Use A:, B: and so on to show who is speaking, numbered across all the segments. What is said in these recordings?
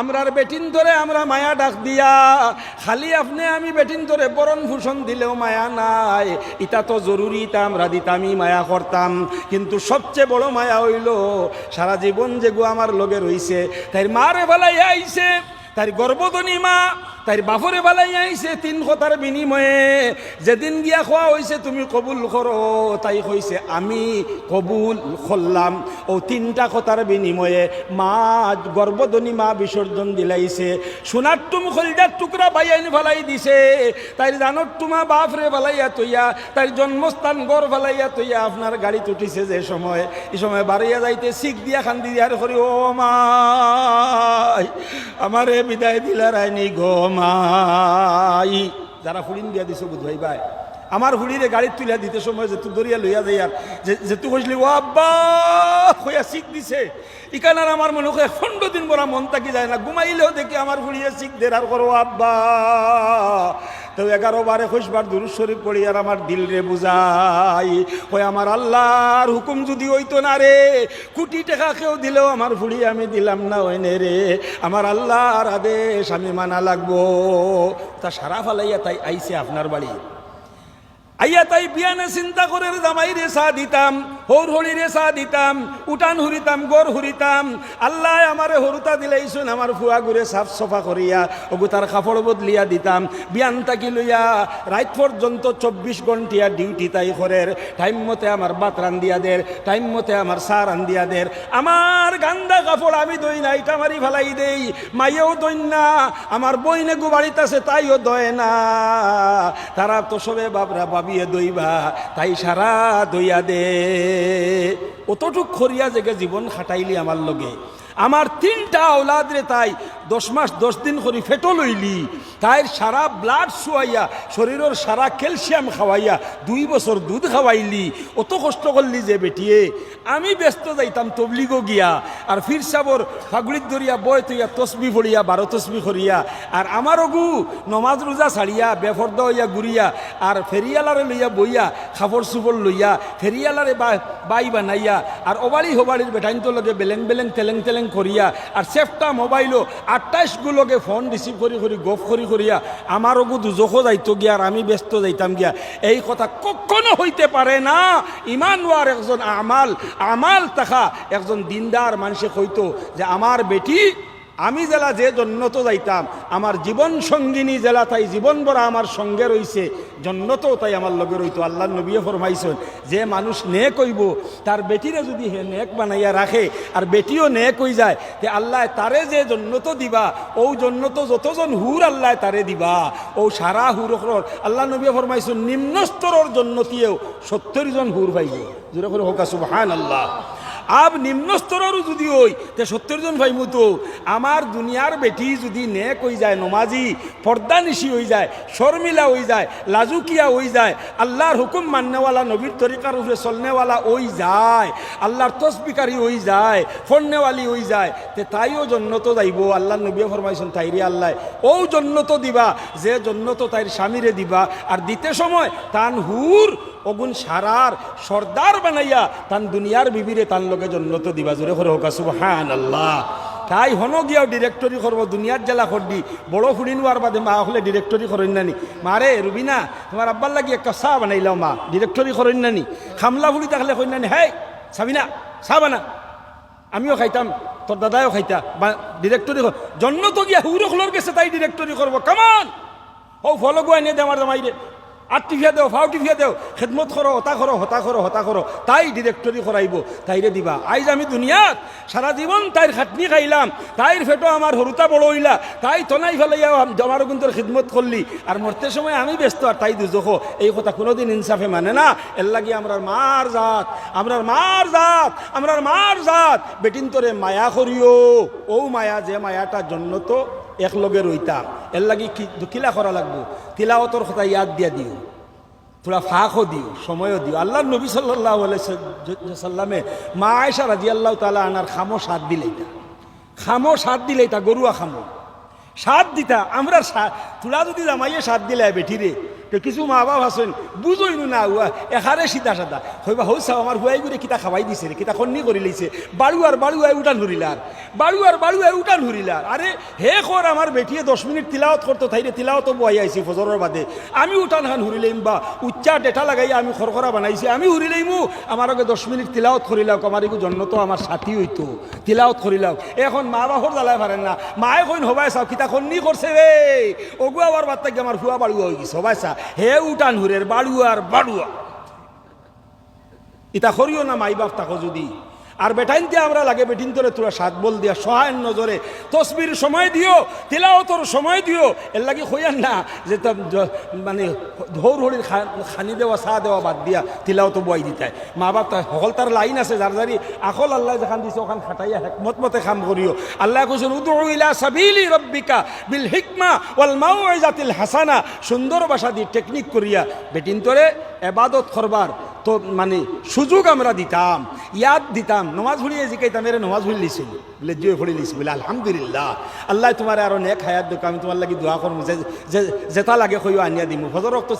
A: আমরার বেটিন ধরে আমরা মায়া ডাক দিয়া, খালি আপনি আমি বেটিন ধরে বরণ ভূষণ দিলেও মায়া নাই। ইটা তো জরুরি তা আমরা দিতামই মায়া করতাম। কিন্তু সবচেয়ে বড় মায়া হইল, সারা জীবন যেগু আমার লগে রইছে তাই মারে বেলায় আইছে তার গর্ভধনী মা তার বাপরে বেলাই আইছে তিন কথার বিনিময়ে। যেদিন গিয়া খোয়া হয়েছে তুমি কবুল করো তাই কইছে আমি কবুল করলাম ও তিনটা কথার বিনিময়ে মা গর্ভধনী মা বিসর্জন দিলাইছে। সোনার টুম খলজার টুকরা বাইয়াইন ফেলাই দিছে। তাই জানত তোমা বাপরে ফেলাইয়া তৈয়া তার জন্মস্থান গড় ফেলাইয়া তৈয়া আপনার গাড়ি উঠিছে যে সময়। এই সময় বাড়িয়া যাইতে শিখ দিয়া, খান্দি দিয়ার করি ও মাই। আমারে বিদায় দিলার আইনি গো মাই। যারা ফুড়িন দিয়া দিছো বুধ ভাই ভাই। আমার হুড়িরে গাড়ি তুলিয়া দিতে সময় যেতু দরিয়া লইয়া যাই আর যেতু কইলি ও আব্বা, হইয়া শিখ দিছে। ইকানার আমার মনে হয় খণ্ড দিন বড় মন থাকি যায় না। ঘুমাইলেও দেখি আমার হুড়িয়ে শিখ দের আর করো, আব্বা তো এগারো বারে খুশবার দুরুদ শরীফ পড়ি আর আমার দিল রে বুঝাই। ওই আমার আল্লাহর হুকুম যদি হইতো না রে, কুটি টাকা কেউ দিলেও আমার ভুড়ি আমি দিলাম না, ওই নে রে। আমার আল্লাহর আদেশ আমি মানা লাগবো। তা সারা ফালাইয়া তাই আইসে আপনার বাড়ি। আইয়া তাই বিয়ানে চিন্তা করে জামাই রে চা দিতাম হৌর হরি রে চা দিতাম উঠান হুরিতাম গড় হুরিতাম আল্লাহ আমারে হরুতা দিলেইছুন আমার ফুয়া গুরে সাফ সফা করিয়া ওগু তার কাপড় বদলিয়া দিতাম। বিয়ান তাকি লইয়া রাত পর্যন্ত চব্বিশ ঘন্টিয়া ডিউটি তাই করের টাইম মতে আমার বাত রান্দিয়া দের টাইম মতে আমার চা রান্দিয়া দের আমার গান্দা কাপড় আমি দই না ইটা মারি ফেলাই দেই। মাইয়েও দই না আমার বইনে গু বাড়িতে আছে, তাইও দয় না তারা তো সবে বাবরা বাবিয়ে দইবা, তাই সারা দইয়া দে। অতটুক খরিয়া জেগে জীবন খাটাইলি আমার লগে। আমার তিনটা ওলাদ রে তাই দশ মাস, দশ দিন করি ফেটো লইলি। তাই সারা ব্লাড শুয়াইয়া শরীরের সারা ক্যালসিয়াম খাওয়াইয়া, দুই বছর দুধ খাওয়াইলি। অত কষ্ট করলি যে বেটিয়ে। আমি ব্যস্ত যাইতাম তবলিগো গিয়া। আর ফির সাবর ফাগুড়ির দরিয়া বয় তুইয়া তসবি ফড়িয়া বারো তসবি ফরিয়া আর আমার অগু নমাজ রোজা ছাড়িয়া বেফর্দ হইয়া ঘুরিয়া আর ফেরিয়ালারে লইয়া বইয়া খাফর সুবর লইয়া ফেরিয়ালারে বাই বানাইয়া আর অবাড়ি হবাড়ির বেটাইন তো বেলেং বেলেং, তেলেং তেলেং করিয়া আর সেফটা মোবাইলও আটাইশ গুলোকে ফোন রিসিভ করি করি গফ করি করিয়া আমারও অগু দুজখো যাইতো গিয়া আর আমি ব্যস্ত যাইতাম গিয়া। এই কথা কখনো হইতে পারে না। ইমান ওয়ার একজন আমাল আমাল তাখা একজন দিনদার মানুষে কইতো যে আমার বেটি আমি জেলা যে জন্নত যাইতাম, আমার জীবন সঙ্গিনী জেলা তাই জীবন বড় আমার সঙ্গে রইছে জন্নতও তাই আমার লগে রইতো, আল্লাহ নবীয়ে ফরমাইছেন, যে মানুষ নে কইব তার বেটিরে যদি হে নেক বানাইয়া রাখে, আর বেটিও নেক হই যায়, তে আল্লাহ তারে যে জন্নত দিবা, ও জন্নত যতজন হুর আল্লাহ তারে দিবা, ও সারা হুর আল্লাহ নবীয়ে ফরমাইছেন নিম্ন স্তরের জন্নতিয়েও সত্তর জন হুর পাইব। জোরে করে হোক সুবহান আল্লাহ আব নিম্ন স্তরেরও যদি ওই তে সত্তর জন ভাই মতো আমার দুনিয়ার বেটি যদি নেক হয়ে যায়, নমাজি পর্দানিশি হয়ে যায় শর্মিলা হয়ে যায়, লাজুকিয়া হয়ে যায় আল্লাহর হুকুম মান্যওয়ালা নবীর তরিকার উপরে চলনেওয়ালা ওই যায় আল্লাহর তসবিকারী হয়ে যায় ফন্নেওয়ালি হয়ে যায়, তে তাইও জন্নত যাইব। আল্লাহ নবী ফরমাইছেন তাইরে আল্লাহ ও জন্নত দিবা, যে জন্নত তাইর স্বামীরে দিবা। আর দিতে সময়, তান হুর অগুন সারার সর্দার বানাইয়া তান দুনিয়ার বিবিরে তান লোকে জন্নত দিবা জোরে করে হোক সুবহান আল্লাহ তাই হন গিয়াও ডিরেক্টরি করব, দুনিয়ার জেলা করদি বড় ফুড়িন আর বাদে মা হলে ডিরেক্টরি করেন নানি। মারে রুবিনা, তোমার আব্বার লাগি একটা চা বানাইলাও মা ডিরেক্টরি করেন নানি। খামলা ফুড়ি থাকলে কইন নানি, হেই, সাবিনা, চা বানা। আমিও খাইতাম, তোর দাদাও খাইতা, বা ডিরেক্টরি জন্ম তো গিয়া হুরখলোর গেছে, তাই ডিরেক্টরি করব কামান ও ফলো গো এনে দে আমার জামাই রে আটটিফিয়া দেও ফাউটিফিয়া দেও। খেদমত করো, হতা করো হতা করো হতা করো। তাই ডিরেক্টরি করাইব তাইরে দিবা। আইজ আমি দুনিয়াত সারা জীবন তাইর খাটনি খাইলাম। তাইর ফেটো আমার হরুতা বড় হইলা তাই তনাই ফেলাইয়া আমার গুন্তর খিদমত করলি আর মরতে সময় আমি ব্যস্ত আর তাই দুজখো এই কথা কোনোদিন ইনসাফে মানে না। এর লাগি আমরার মার জাত আমরার মার জাত আমরার মার জাত। বেটিন তোরে মায়া করিও ও মায়া যে মায়াটার জন্য তো একলগে রইতাম এর লাগি কিলা করা লাগবো? তিলাওতর কথা ইয়াদ দিয়া দিও। থোড়া ফাঁকও দিও সময়ও দিও। আল্লাহ নবী সাল্লাহ সাল্লামে মা আয়সা রাজি আল্লাহ তালা আনার খামো সাত দিলে এটা খামো সাত দিলে এটা গরুয়া খামো। সাত দিতা আমরা তোরা যদি জামাইয়ে সাত দিলে বেঠিরে কিছু মা বাপ আছেন বুঝইনু না হুয়া এখারে সিধা। সাদা হইবা হৌ চাও আমার হুয়াই করে কিতা খাবাই দিছে রে কিতা খন্নি করে লইছে বাড়ু বাড়ু আই উঠান ধরিলার বাড়ু আর বাড়ু আই উঠান ধরিলার আরে হে কর আমার বেটিয়ে দশ মিনিট তিলাওত করতো তাইরে তিলাওত বই আইছি ফজরের বাদে। আমি উঠান খান হুরিলাইম বা, উচ্চা ডেটা লাগাই আমি খরখরা বানাইছি, আমি হুরিলাইমু আমার আগে দশ মিনিট তিলাওত করিলাও আমার এগু জন্ম তো আমার সাথী হইতো তিলাওত করিলাও এখন মা বাপর জ্বালায় পারেন না। মায়ে কইন, হবাই চাও কিতা খন্নি করছে রে ওগু আবার বাদ থেকে আমার ফুয়া বাড়ুয়া হয়ে গেছে, হবাই চা। হে উঠান হুরের বাড়ুয়ার বাড়ুয়া ইতা করিও না মাই বাপ তাকো যদি। আর বেটাইনতে আমরা লাগে বেটিন তোরে তোরা সাত বল দিয়া সহায় নজরে। তসবির সময় দিও তিলাওতর সময় দিও। এর লাগে হইয়ান না যে মানে ধৌর হরির খানি দেওয়া, চা দেওয়া বাদ দিয়া তিলাওত বই দিতায় মা বাপ সকল তার লাইন আছে, যার যারি আকল আল্লাহ যেখান দিছে ওখান খাটাইয়া হেকমত মতে খাম করিও। আল্লাহ কৈছেন উদু ইলা সাবিলি রব্বিকা বিল হিকমা ওয়াল মাউইজাতিল হাসানা। সুন্দর ভাষা দিয়ে টেকনিক করিয়া বেটিন তোরে এবাদত করবার। তো মানে সুযোগ আমরা দিতাম, ইয়াদ দিতাম, নমাজ ভুলিয়ে জিকাইতাম, এর নমাজ ভুলি বলে জুয়ে ভুলি বলে, আলহামদুলিল্লাহ। আল্লাহ তোমার আরও নেক হায়াত দোক আমি তোমার লাগি দোয়া করব। যে যেটা লাগে কইও আনিয়া দিমু। ফজর রক্ত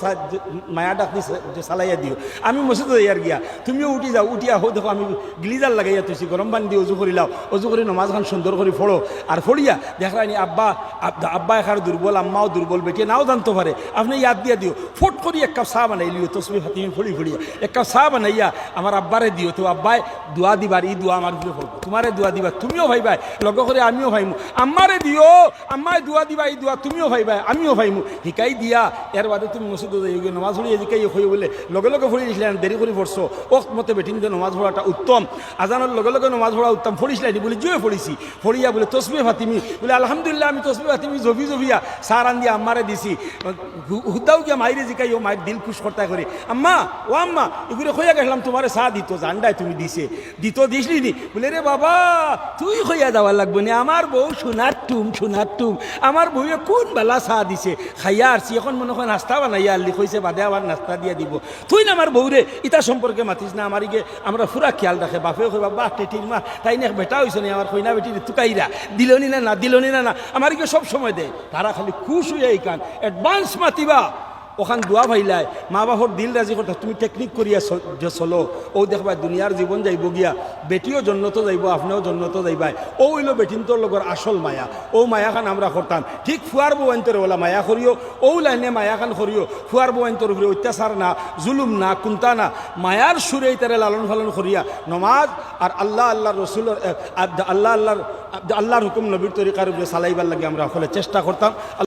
A: মায়া ডাক দি চালাইয়া দিও। আমি মসজিদ ইয়ার গিয়া, তুমিও উঠি যাও, উঠিয়া হো দেখো আমি গ্লিজার লাগাইয়া তুইছি গরম পানি দিয়ে অজু করিলাও অজু করে নমাজ খান সুন্দর করে ফোড়ো। আর ফড়িয়া দেখলানি আব্বা আব- আব্বা এখানে দুর্বল, আম্মাও দুর্বল, বেটিয়ে নাও জানতে পারে। আপনি ইয়াদ দিয়া দিও। ফোট করি এক কাপ চা বানাই লিও তসমি ফাতিমি ফড়ি, ফড়িয়া। এক কাপ চা বানাইয়া আমার আব্বারে দিও, তো আব্বাই দোয়া দিবার ই দোয়া আমার দিও করব। তোমারে দোয়া দিবা, তুমিও ভাইবাই লগ করে আমিও ভাইমু। আম্মারে দিও, আম্মায় দোয়া দিবা ই দোয়া তুমিও ভাইবাই আমিও ভাইমু। শিকাই দিয়া, এর বাদে তুমি মসজিদ যাই নমাজ পড়ি এদিকে হই বলে, লগে লগে ফড়ি দিছিলেন দেরি করে পড়ছো। ওক্ত মতে বেটিন যে নমাজ পড়াটা উত্তম। আজানোর লগে লগে নমাজ পড়া উত্তম। ফড়িছিলেন বলে জুয়ে ফড়িছি ফড়িয়া বলে তসমি ফাতিমি। বলে, আলহামদুলিল্লাহ, আমি তসমি ফাতিমি জবি জবিয়া সার আন দিয়া আম্মারে দিছি। হুদাও গিয়া মাইরে জিকাই ও মায়ের দিল খুশ করতে করে। আম্মা, ও আম্মা এগুলো খইয়া গেছিলাম তোমারে চা দিত, জান্ডায় তুমি দিছে। দিত, দিসলি নি। বলে, রে বাবা, তুই খইয়া যাওয়ার লাগবে না। আমার বউ সোনার টুম সোনার টুম। আমার বউয়ে কোন বেলা চা দিছে? খাইয়া আসছি এখন মনে হয় নাস্তা বানাইয়া আনলি, কইছে, বাদে আবার নাস্তা দিয়া দিব। তুই না আমার বউরে, ইটা সম্পর্কে মাতিস না, আমার ইগে আমরা পুরা খেয়াল রাখে। বাপে কইবা, বাহ টেটির মা, তাই না, বেটা হইছে নি, আমার কইনা বেটি তুকাইরা দিলনি না না দিলনি না না আমার ইগে সব সময় দেয় তারা খালি খুশ হইয়া এই কান। অ্যাডভান্স মাতিবা। ওখান দোয়া ভাইলাই, মা বাপর দিল রাজি করতে তুমি টেকনিক করিয়া চলো। ও দেখবা দুনিয়ার জীবন যাইব গিয়া, বেটিও জন্নত যাইব, আপনিও জন্নত যাইবাই। ও হইল বেটিনটোর লগর আসল মায়া। ও মায়াখান আমরা করতাম ঠিক ফুয়ার বউন্তর ওলা মায়া করিও ও লাইনে মায়াখান করিও ফুয়ার বউন্তর উপরে অত্যাচার না, জুলুম না, কুন্তা না। মায়ার সুরে তারে লালন ফালন করিয়া, নমাজ আর আল্লাহ আল্লাহ রসুলের আল্লাহ আল্লাহর আল্লাহর হুকুম নবীর তরিকার উপরে চালাইবার লাগে আমরা সকলে চেষ্টা করতাম